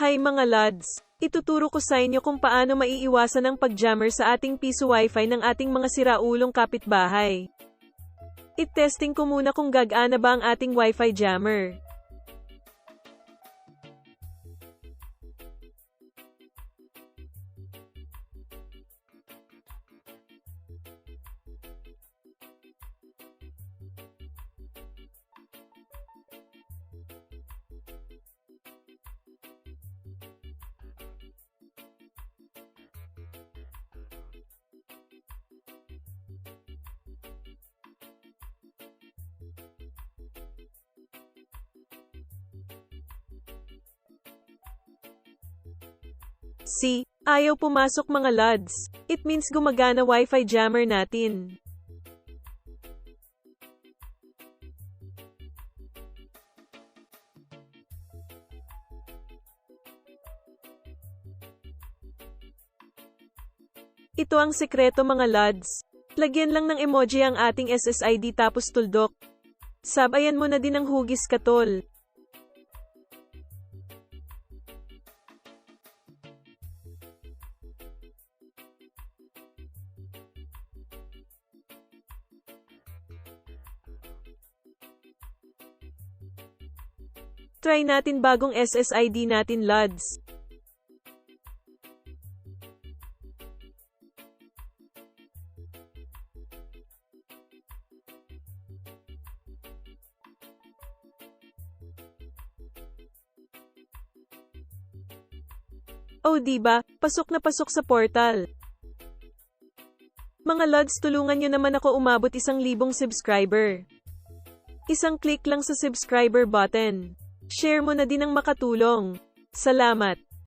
Hi mga lads! Ituturo ko sa inyo kung paano maiiwasan ang pag-jammer sa ating piso wifi ng ating mga siraulong kapitbahay. I-testing ko muna kung gagana ba ang ating wifi jammer. See, ayaw pumasok mga lads. It means gumagana wifi jammer natin. Ito ang sekreto mga lads. Lagyan lang ng emoji ang ating SSID tapos tuldok. Sabayan mo na din ng hugis katol. Try natin bagong SSID natin, lads. Oh, di ba? Pasok na pasok sa portal. Mga lads, tulungan nyo naman ako umabot isang libong subscriber. Isang click lang sa subscriber button. Share mo na din ang makatulong. Salamat.